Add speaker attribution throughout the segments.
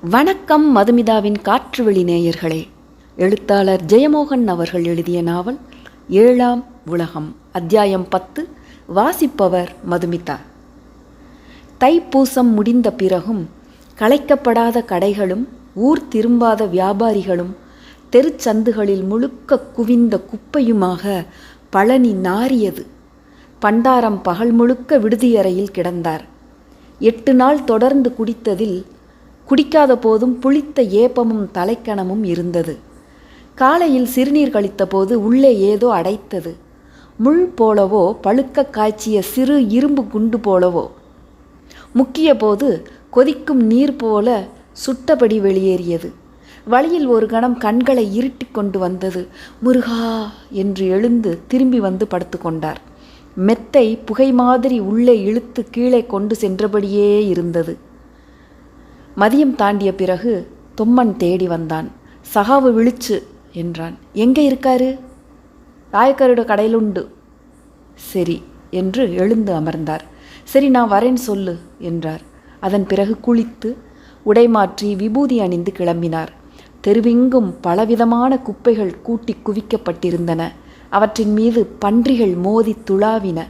Speaker 1: வணக்கம் மதுமிதாவின் காற்றுவெளி நேயர்களே. எழுத்தாளர் ஜெயமோகன் அவர்கள் எழுதிய நாவல் ஏழாம் உலகம் அத்தியாயம் பத்து வாசிப்பவர் மதுமிதா. தைப்பூசம் முடிந்த பிறகும் களைக்கப்படாத கடைகளும் ஊர் திரும்பாத வியாபாரிகளும் தெருச்சந்துகளில் முழுக்க குவிந்த குப்பையுமாக பழனி நாரியது பண்டாரம் பகல் முழுக்க விடுதியறையில் கிடந்தார். எட்டு நாள் தொடர்ந்து குடித்ததில் குடிக்காத போதும் புளித்த ஏப்பமும் தலைக்கணமும் இருந்தது. காலையில் சிறுநீர் கழித்தபோது உள்ளே ஏதோ அடைத்தது. முள் போலவோ பழுக்க காய்ச்சிய சிறு இரும்பு குண்டு போலவோ. முக்கிய போது கொதிக்கும் நீர் போல சுட்டபடி வெளியேறியது. வழியில் ஒரு கணம் கண்களை இருட்டி கொண்டு வந்தது. முருகா! என்று எழுந்து திரும்பி வந்து படுத்துக்கொண்டார் மெத்தை புகை மாதிரி உள்ளே இழுத்து கீழே கொண்டு சென்றபடியே இருந்தது. மதியம் தாண்டிய பிறகு தொம்மன் தேடி வந்தான். சகாவு விழிச்சு என்றான் எங்கே இருக்காரு? ராயக்கரோட கடையிலுண்டு. சரி என்று எழுந்து அமர்ந்தார். சரி நான் வரேன் சொல்லு என்றார். அதன் பிறகு குளித்து உடை மாற்றி விபூதி அணிந்து கிளம்பினார். தெருவெங்கும் பலவிதமான குப்பைகள் கூட்டி குவிக்கப்பட்டிருந்தன. அவற்றின் மீது பன்றிகள் மோதி துளாவின.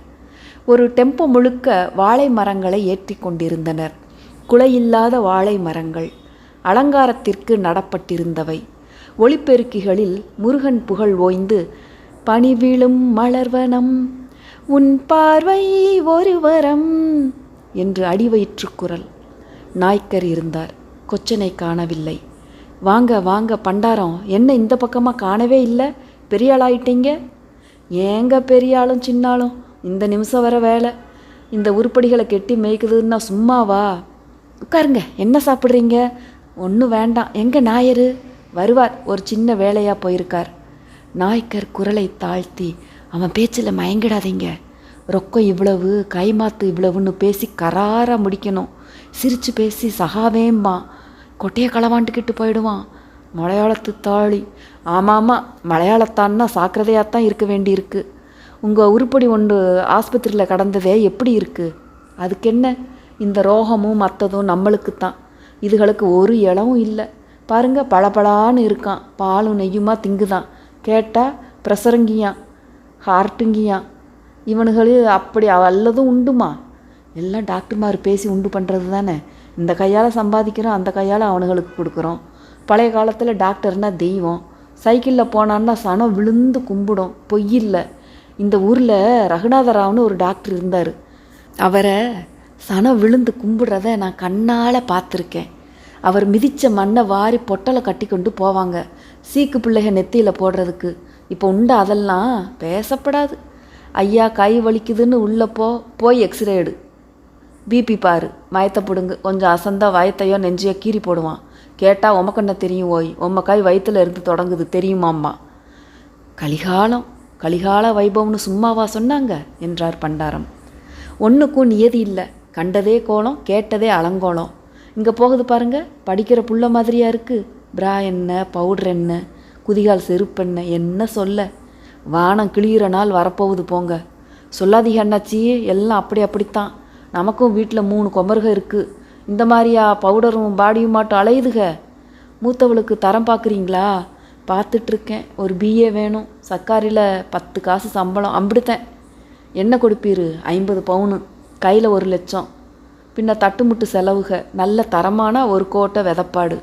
Speaker 1: ஒரு டெம்போ முழுக்க வாழை மரங்களை ஏற்றி கொண்டிருந்தனர். குலையில்லாத வாழை மரங்கள் அலங்காரத்திற்கு நடப்பட்டிருந்தவை. ஒளிப்பெருக்கிகளில் முருகன் புகழ் ஓய்ந்து பணிவிழும் மலர்வனம் உன் பார்வை ஒருவரம் என்று அடிவயிற்று குரல். நாய்க்கர் இருந்தார் கொச்சனை காணவில்லை. வாங்க வாங்க பண்டாரம் என்ன இந்த பக்கமாக காணவே இல்லை? பெரிய ஆளாயிட்டீங்க ஏங்க பெரிய ஆளும் சின்னாலும் இந்த நிமிஷம் வர வேலை. இந்த உருப்படிகளை கெட்டி மேய்க்குதுன்னா சும்மாவா? உட்காருங்க. என்ன சாப்பிட்றீங்க? ஒன்றும் வேண்டாம். எங்கே நாயரு? வருவார். ஒரு சின்ன வேலையாக போயிருக்கார். நாய்க்கர் குரலை தாழ்த்தி அவன் பேச்சில் மயங்கிடாதீங்க. ரொக்கம் இவ்வளவு கைமாத்து இவ்வளவுன்னு பேசி கராராக முடிக்கணும். சிரித்து பேசி சகாவேம்பா கொட்டையை களவாண்டுக்கிட்டு போயிடுவான். மலையாளத்து தாளி. ஆமாம் ஆமாம் மலையாளத்தான்னா சாக்கிரதையாக தான் இருக்க வேண்டியிருக்கு. உங்கள் உருப்படி ஒன்று ஆஸ்பத்திரியில் கடந்ததே எப்படி இருக்குது அதுக்கு என்ன இந்த ரோகமும் மற்றதும் நம்மளுக்கு தான் இதுகளுக்கு ஒரு இளவும் இல்லை. பாருங்க பளபளான்னு இருக்கான். பாலும் நெய்யுமா திங்குதான். கேட்டால் பிரசரங்கியான் ஹார்ட்டுங்கியான். இவனுகள் அப்படி அல்லதும் உண்டுமா? எல்லாம் டாக்டர்மார் பேசி உண்டு பண்ணுறது தானே. இந்த கையால் சம்பாதிக்கிறோம் அந்த கையால் அவனுங்களுக்கு கொடுக்குறோம். பழைய காலத்தில் டாக்டர்னா தெய்வம். சைக்கிளில் போனான்னா சனம் விழுந்து கும்பிடும். பொய்யில்லை இந்த ஊரில் ரகுநாதராவ்னு ஒரு டாக்டர் இருந்தார். அவரை சனம் விழுந்து கும்பிடுறத நான் கண்ணால் பார்த்துருக்கேன். அவர் மிதித்த மண்ணை வாரி பொட்டலை கட்டி கொண்டு போவாங்க. சீக்கு பிள்ளைக நெத்தியில் போடுறதுக்கு. இப்போ உண்டு அதெல்லாம்? பேசப்படாது. ஐயா கை வலிக்குதுன்னு உள்ளே போ போய் எக்ஸ்ரே எடு. பிபி பாரு. மயத்தை பிடுங்கு. கொஞ்சம் அசந்தா வயத்தையோ நெஞ்சையோ கீறி போடுவான். கேட்டால் உமக்கண்ண தெரியும் ஓய். உம்ம கை வயிற்றுல இருந்து தொடங்குது. தெரியுமாம்மா? கலிகாலம். கலிகால வைபவம்னு சும்மாவா சொன்னாங்க? என்றார் பண்டாரம். ஒன்றுக்கும் நியதி இல்லை. கண்டதே கோலம் கேட்டதே அலங்கோலம். இங்கே போகுது பாருங்க படிக்கிற புள்ள மாதிரியா இருக்குது பிரா என்ன பவுடர் என்ன குதிகால் செருப்பெண்ண என்ன சொல்ல? வானம் கிளியிற நாள் வரப்போகுது போங்க. சொல்லாதீங்க அண்ணாச்சி எல்லாம் அப்படி அப்படித்தான். நமக்கும் வீட்டில் மூணு கொமருக இருக்குது இந்த மாதிரியா பவுடரும் பாடியும் மாட்டும் அலையுதுக. மூத்தவளுக்கு தரம் பார்க்குறீங்களா? பார்த்துட்ருக்கேன். ஒரு பிஏ வேணும். சர்க்காரியில் பத்து காசு சம்பளம். அம்பிடுத்தேன். என்ன கொடுப்பீரு? ஐம்பது பவுனு. கையில் ஒரு லட்சம் பின்ன தட்டுமுட்டு செலவுக நல்ல தரமான ஒரு கோட்டை விதப்பாடு.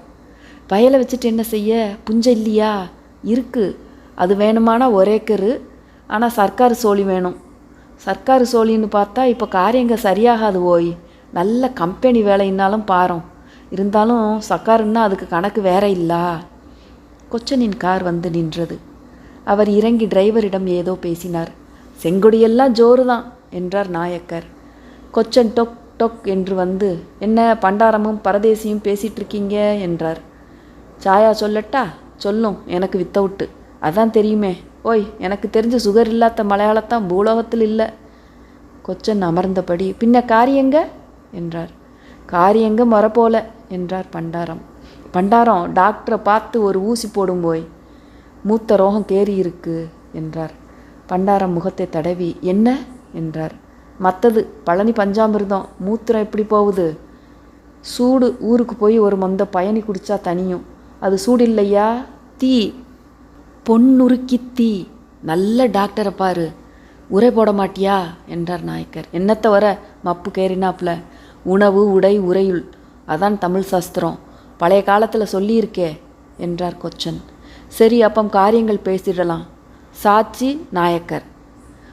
Speaker 1: வயலை வச்சுட்டு என்ன செய்ய? புஞ்ச இல்லையா? இருக்குது அது வேணுமானா ஒரேக்கரு ஆனால் சர்க்கார் சோழி வேணும். சர்க்கார் சோழின்னு பார்த்தா இப்போ காரியங்க சரியாகாது ஓய். நல்ல கம்பெனி வேலைன்னாலும் பாரோம். இருந்தாலும் சர்க்காருன்னா அதுக்கு கணக்கு வேற இல்லா? கொச்சனின் கார் வந்து நின்றது. அவர் இறங்கி டிரைவரிடம் ஏதோ பேசினார். செங்கொடியெல்லாம் ஜோறு தான் என்றார் நாயக்கர். கொச்சன் டொக் டொக் என்று வந்து என்ன பண்டாரமும் பரதேசியும் பேசிகிட்ருக்கீங்க என்றார். சாயா சொல்லட்டா? சொல்லும். எனக்கு வித்தவுட்டு. அதான் தெரியுமே. ஓய் எனக்கு தெரிஞ்ச சுகர் இல்லாத மலையாளத்தான் பூலோகத்தில் இல்லை. கொச்சன் அமர்ந்தபடி பின்ன காரியங்க? என்றார். காரியங்க மொறப்போல என்றார் பண்டாரம். பண்டாரம் டாக்டரை பார்த்து ஒரு ஊசி போடும் போய் மூத்த ரோகம் தேறி இருக்கு என்றார். பண்டாரம் முகத்தை தடவி என்ன? என்றார். மற்றது பழனி பஞ்சாமிர்தம் மூத்திரம் எப்படி போகுது? சூடு ஊருக்கு போய் ஒரு மொந்த பயணி குடித்தா தனியும். அது சூடு இல்லையா? தீ. பொன்னுருக்கி தீ. நல்ல டாக்டரை பாரு. உரை போட மாட்டியா? என்றார் நாயக்கர். என்னத்தை வர? மப்பு கேறினாப்புல உணவு உடை உரையுள் அதான் தமிழ் சாஸ்திரம். பழைய காலத்தில் சொல்லியிருக்கே என்றார் கொச்சன். சரி அப்பம் காரியங்கள் பேசிடலாம். சாட்சி நாயக்கர்.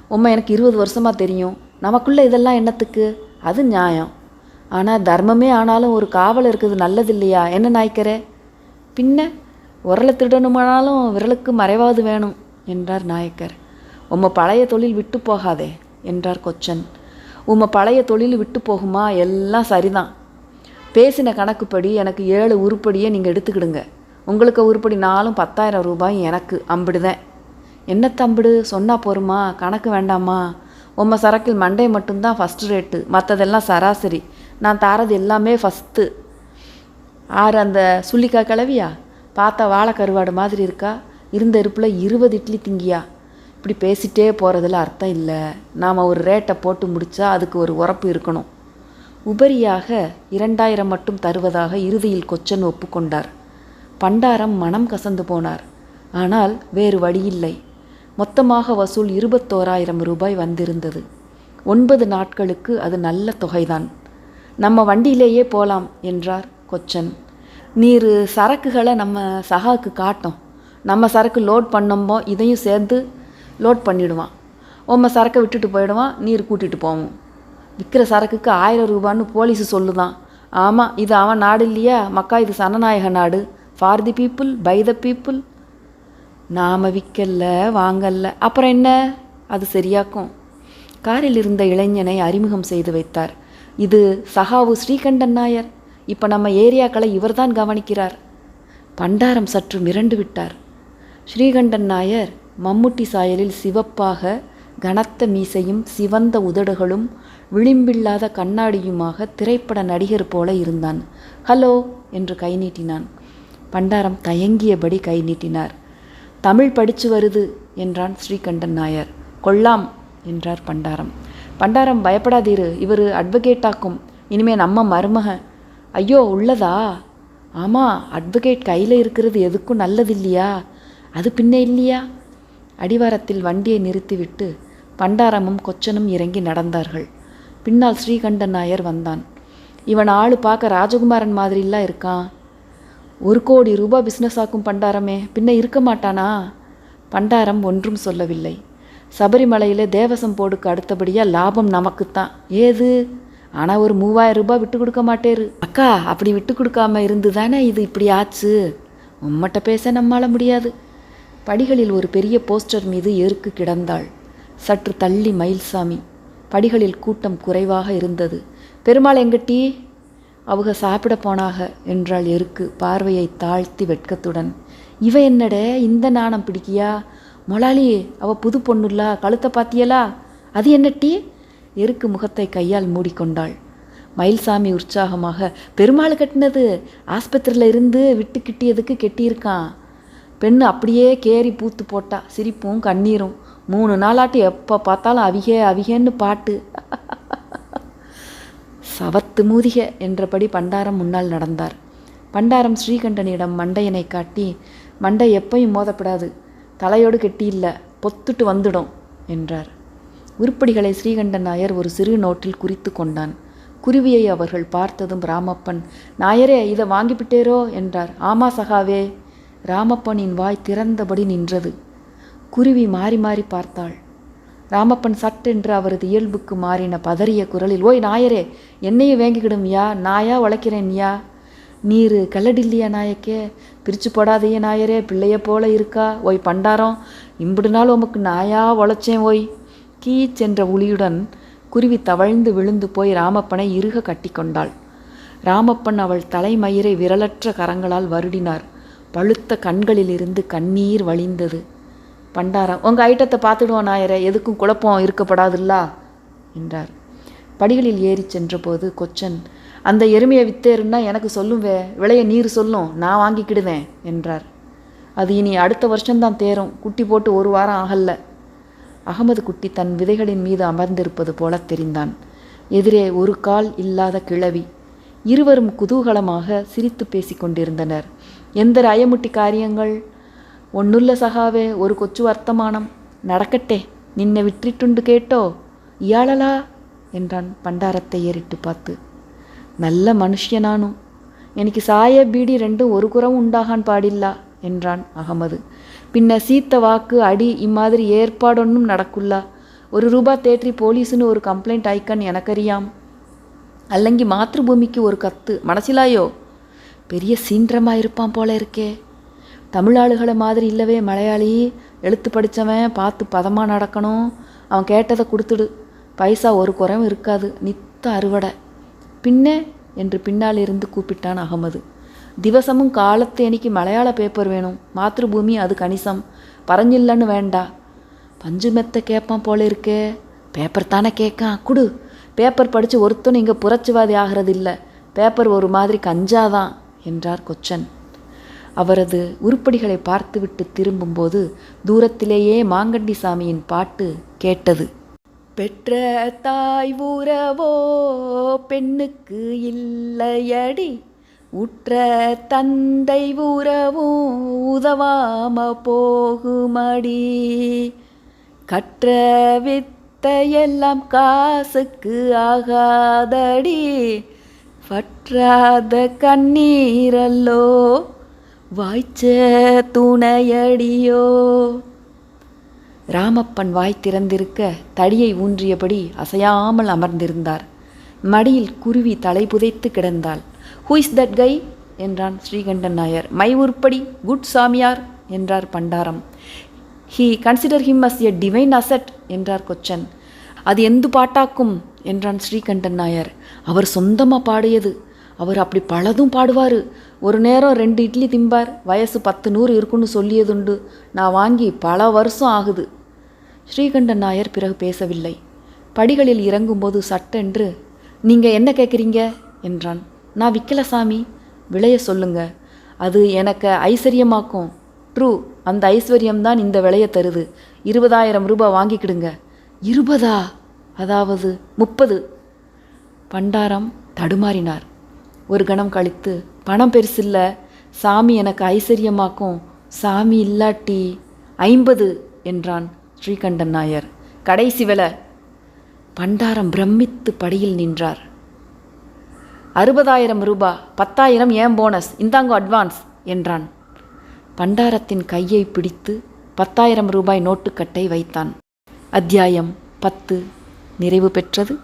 Speaker 1: உம்மை எனக்கு இருபது வருஷமாக தெரியும். நமக்குள்ளே இதெல்லாம் என்னத்துக்கு? அது நியாயம். ஆனால் தர்மமே ஆனாலும் ஒரு காவல் இருக்குது நல்லது இல்லையா என்ன நாய்க்கரே பின்ன உரலை திருடணுமானாலும் விரலுக்கு மறைவாது வேணும் என்றார் நாயக்கர். உம்ம பழைய தொழில் விட்டு போகாதே என்றார் கொச்சன். உம்ம பழைய தொழில் விட்டு போகுமா? எல்லாம் சரிதான். பேசின கணக்குப்படி எனக்கு ஏழு உருப்படியை நீங்கள் எடுத்துக்கிடுங்க. உங்களுக்கு உருப்படி நாலும் பத்தாயிரம் ரூபாய் எனக்கு அம்பிடுதேன். என்ன தம்பிடு சொன்னால் போருமா? கணக்கு வேண்டாமா? உம்ம சரக்கில் மண்டை மட்டும்தான் ஃபஸ்ட் ரேட்டு மற்றதெல்லாம் சராசரி. நான் தாரது எல்லாமே ஃபஸ்ட்டு ஆறு அந்த சுள்ளிக்காய் கிளவியா? பார்த்தா வாழை கருவாடு மாதிரி இருக்கா? இருந்த இருப்பில் இருபது இட்லி திங்கியா? இப்படி பேசிட்டே போகிறதுல அர்த்தம் இல்லை. நாம் ஒரு ரேட்டை போட்டு முடித்தா அதுக்கு ஒரு உரப்பு இருக்கணும். உபரியாக இரண்டாயிரம் மட்டும் தருவதாக இறுதியில் கொச்சன் ஒப்புக்கொண்டார். பண்டாரம் மனம் கசந்து போனார். ஆனால் வேறு வழியில்லை. மொத்தமாக வசூல் இருபத்தோராயிரம் ரூபாய் வந்திருந்தது. ஒன்பது நாட்களுக்கு அது நல்ல தொகைதான். நம்ம வண்டியிலேயே போலாம் என்றார் கொச்சன். நீர் சரக்குகளை நம்ம சகாவுக்கு காட்டும். நம்ம சரக்கு லோட் பண்ணோம்போ இதையும் சேர்ந்து லோட் பண்ணிவிடுவான் உம்ம சரக்கை விட்டுட்டு போயிடுவான் நீர் கூட்டிகிட்டு போவோம் விற்கிற சரக்குக்கு ஆயிரம் ரூபான்னு போலீஸ் சொல்லுதான். ஆமாம் இது அவன் நாடு இல்லையா? மக்கா இது சனநாயக நாடு. For the people by the people. நாம் விற்கல வாங்கல்ல. அப்புறம் என்ன? அது சரியாக்கும். காரில் இருந்த இளைஞனை அறிமுகம் செய்து வைத்தார். இது சகாவு ஸ்ரீகண்டன் நாயர். இப்போ நம்ம ஏரியாக்களை இவர்தான் கவனிக்கிறார். பண்டாரம் சற்று மிரண்டு விட்டார். ஸ்ரீகண்டன் நாயர் மம்முட்டி சாயலில் சிவப்பாக கனத்த மீசையும் சிவந்த உதடுகளும் விளிம்பில்லாத கண்ணாடியுமாக திரைப்பட நடிகர் போல இருந்தான். ஹலோ என்று கை நீட்டினான். பண்டாரம் தயங்கியபடி கை நீட்டினார். தமிழ் படித்து வருது என்றான் ஸ்ரீகண்டன் நாயர். கொள்ளாம் என்றார் பண்டாரம். பண்டாரம் பயப்படாதீரு இவர் அட்வொகேட்டாக்கும் இனிமே நம்ம மருமக. ஐயோ உள்ளதா? ஆமாம் அட்வொகேட் கையில் இருக்கிறது எதுக்கும் நல்லது இல்லையா அது பின்ன இல்லையா? அடிவாரத்தில் வண்டியை நிறுத்திவிட்டு பண்டாரமும் கொச்சனும் இறங்கி நடந்தார்கள். பின்னால் ஸ்ரீகண்டன் நாயர் வந்தான். இவன் ஆளு பார்க்க ராஜகுமாரன் மாதிரிலாம் இருக்கான். ஒரு கோடி ரூபாய் பிஸ்னஸ் ஆக்கும் பண்டாரமே பின்ன இருக்க மாட்டானா? பண்டாரம் ஒன்றும் சொல்லவில்லை. சபரிமலையில் தேவசம் போடுக்கு அடுத்தபடியாக லாபம் நமக்குத்தான். ஏது? ஆனால் ஒரு மூவாயிரம் ரூபாய் விட்டு கொடுக்க மாட்டேரு. அக்கா அப்படி விட்டு கொடுக்காம இருந்து தானே இது இப்படி ஆச்சு? உம்மட்ட பேச நம்மால் முடியாது. படிகளில் ஒரு பெரிய போஸ்டர் மீது எருக்கு கிடந்தாள். சற்று தள்ளி மயில்சாமி. படிகளில் கூட்டம் குறைவாக இருந்தது. பெருமாள் எங்கட்டி? அவங்க சாப்பிட போனாக என்றாள் எருக்கு பார்வையை தாழ்த்தி வெட்கத்துடன். இவ என்னடே இந்த நாணம் பிடிக்கியா? மொளாளி அவ புது பொண்ணுல்லா கழுத்தை பாத்தியலா? அது என்னட்டி எருக்கு முகத்தை கையால் மூடிக்கொண்டாள். மயில்சாமி உற்சாகமாக பெருமாள் கட்டினது ஆஸ்பத்திரியில் இருந்து விட்டு கிட்டியதுக்கு கெட்டியிருக்கான். பெண்ணு அப்படியே கேரி பூத்து போட்டா சிரிப்பும் கண்ணீரும். மூணு நாளாட்டி எப்போ பார்த்தாலும் அவிகே அவிகேன்னு பாட்டு. சவத்து மூதிக என்றபடி பண்டாரம் முன்னால் நடந்தார். பண்டாரம் ஸ்ரீகண்டனிடம் மண்டையனை காட்டி மண்டை எப்பையும் மோதப்படாது. தலையோடு கெட்டி இல்லை பொத்துட்டு வந்துடும் என்றார். உருப்படிகளை ஸ்ரீகண்டன் நாயர் ஒரு சிறு நோட்டில் குறித்து கொண்டான். குருவியை அவர்கள் பார்த்ததும் ராமப்பன் நாயரே இதை வாங்கிவிட்டேரோ? என்றார். ஆமா சகாவே. ராமப்பனின் வாய் திறந்தபடி நின்றது. குருவி மாறி மாறி பார்த்தாள். ராமப்பன் சட்டென்று அவரது இயல்புக்கு மாறின பதறிய குரலில் ஓய் நாயரே என்னையும் வேங்கிக்கிடும் யா? நாயா உழைக்கிறேன் யா? நீர் கல்லடில்லையா நாயக்கே? பிரிச்சு போடாதையே நாயரே பிள்ளைய போல இருக்கா? ஓய் பண்டாரம் இம்புடு நாள் உமக்கு நாயா உழைச்சேன் ஓய். கீச்சென்ற என்ற ஒளியுடன் குருவி தவழ்ந்து விழுந்து போய் ராமப்பனை இறுக கட்டிக்கொண்டாள் ராமப்பன் அவள் தலைமயிரை விரலற்ற கரங்களால் வருடினார். பழுத்த கண்களிலிருந்து கண்ணீர் வழிந்தது. பண்டாரம் உங்கள் ஐட்டத்தை பார்த்துடுவோம் நாயரே எதுக்கும் குழப்பம் இருக்கப்படாதுல்லா? என்றார். படிகளில் ஏறிச் சென்றபோது கொச்சன் அந்த எருமையை வித்தேருன்னா எனக்கு சொல்லும் வே விளைய நீர் சொல்லும் நான் வாங்கிக்கிடுவேன் என்றார். அது இனி அடுத்த வருஷம்தான் தேரும் குட்டி போட்டு ஒரு வாரம் ஆகல்ல. அகமது குட்டி தன் விதைகளின் மீது அமர்ந்திருப்பது போல தெரிந்தான். எதிரே ஒரு கால் இல்லாத கிழவி. இருவரும் குதூகலமாக சிரித்து பேசிக் கொண்டிருந்தனர். எந்த அயமுட்டி காரியங்கள்? ஒன்னுள்ள சகாவே ஒரு கொச்சு வர்த்தமானம் நடக்கட்டே நின்னை விற்றிட்டுண்டு கேட்டோ இயாளலா என்றான் பண்டாரத்தை ஏறிட்டு பார்த்து நல்ல மனுஷியனானும் எனக்கு சாய பீடி ரெண்டும் ஒரு குறவும் உண்டாகான் பாடில்லா என்றான் அகமது பின்ன சீத்த வாக்கு அடி இம்மாதிரி ஏற்பாடொன்னும் நடக்குல்லா ஒரு ரூபா தேற்றி போலீஸுன்னு ஒரு கம்ப்ளைண்ட் ஐக்கன் எனக்கறியாம் அல்லங்கி மாத்ருபூமிக்கு ஒரு கத்து மனசிலாயோ பெரிய சீன்றமாக இருப்பான் போல இருக்கே தமிழாளுகளை மாதிரி இல்லவே மலையாளி. எழுத்து படித்தவன் பார்த்து பதமாக நடக்கணும். அவன் கேட்டதை கொடுத்துடு. பைசா ஒரு குறைவும் இருக்காது. நித்த அறுவடை. பின்னே என்று பின்னால் இருந்து கூப்பிட்டான் அகமது. திவசமும் காலத்து எனக்கு மலையாள பேப்பர் வேணும். மாத்ருபூமி அது கணிசம். பறஞ்சில்லன்னு வேண்டா. பஞ்சு மெத்த கேட்பான் போல இருக்கே. பேப்பர் தானே கேட்கான். குடு. பேப்பர் படித்து ஒருத்தனும் இங்கே புரட்சிவாதி ஆகிறது இல்லை பேப்பர் ஒரு மாதிரி கஞ்சாதான் என்றார் கொச்சன். அவரது உருப்படிகளை பார்த்துவிட்டு திரும்பும்போது தூரத்திலேயே மாங்கண்டி சாமியின் பாட்டு கேட்டது. பெற்ற தாய் உறவோ பெண்ணுக்கு இல்லையடி. உற்ற தந்தை உறவும் உதவாம போகுமடி. கற்ற வித்தையெல்லாம் காசுக்கு ஆகாதடி. பற்றாத கண்ணீரல்லோ வாய்ச்ச துணையடியோ. ராமப்பன் வாய் திறந்திருக்க தடியை ஊன்றியபடி அசையாமல் அமர்ந்திருந்தார். மடியில் குருவி தலை புதைத்து கிடந்தாள். ஹூ இஸ் தட் கை என்றான் ஸ்ரீகண்டன் நாயர். மை உருப்படி குட் சாமியார் என்றார் Pandaram. He consider him as a divine asset என்றார் கொச்சன். அது எந்து பாட்டாக்கும்? என்றான் ஸ்ரீகண்டன் நாயர். அவர் சொந்தமாக பாடியது. அவர் அப்படி பலதும் பாடுவார். ஒரு நேரம் ரெண்டு இட்லி திம்பார் வயசு பத்து நூறு இருக்குன்னு சொல்லியதுண்டு. நான் வாங்கி பல வருஷம் ஆகுது. ஸ்ரீகண்டன் நாயர் பிறகு பேசவில்லை. படிகளில் இறங்கும்போது சட்டென்று நீங்கள் என்ன கேட்குறீங்க என்றான். நான் விற்கல சாமி. விளைய சொல்லுங்க. அது எனக்கு ஐஸ்வர்யமாக்கும். ட்ரூ அந்த ஐஸ்வர்யம்தான் இந்த விலையை தருது. இருபதாயிரம் ரூபாய் வாங்கிக்கிடுங்க. இருபதா? அதாவது முப்பது. பண்டாரம் தடுமாறினார். ஒரு கணம் கழித்து பணம் பெருசில்ல சாமி எனக்கு ஐஸ்வர்யமாக்கும் சாமி இல்லாட்டி ஐம்பது என்றான் ஸ்ரீகண்டன் நாயர். கடைசி வில. பண்டாரம் பிரமித்து படியில் நின்றார். அறுபதாயிரம் ரூபா பத்தாயிரம் ஏன் போனஸ்? இந்தாங்கோ அட்வான்ஸ் என்றான். பண்டாரத்தின் கையை பிடித்து பத்தாயிரம் ரூபாய் நோட்டுக்கட்டை வைத்தான். அத்தியாயம் பத்து. நிறைவு பெற்றது.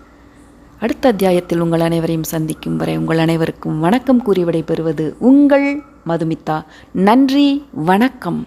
Speaker 1: அடுத்த அத்தியாயத்தில் உங்கள் அனைவரையும் சந்திக்கும் வரை உங்கள் அனைவருக்கும் வணக்கம் கூறி விடைபெறுவது உங்கள் மதுமிதா. நன்றி வணக்கம்.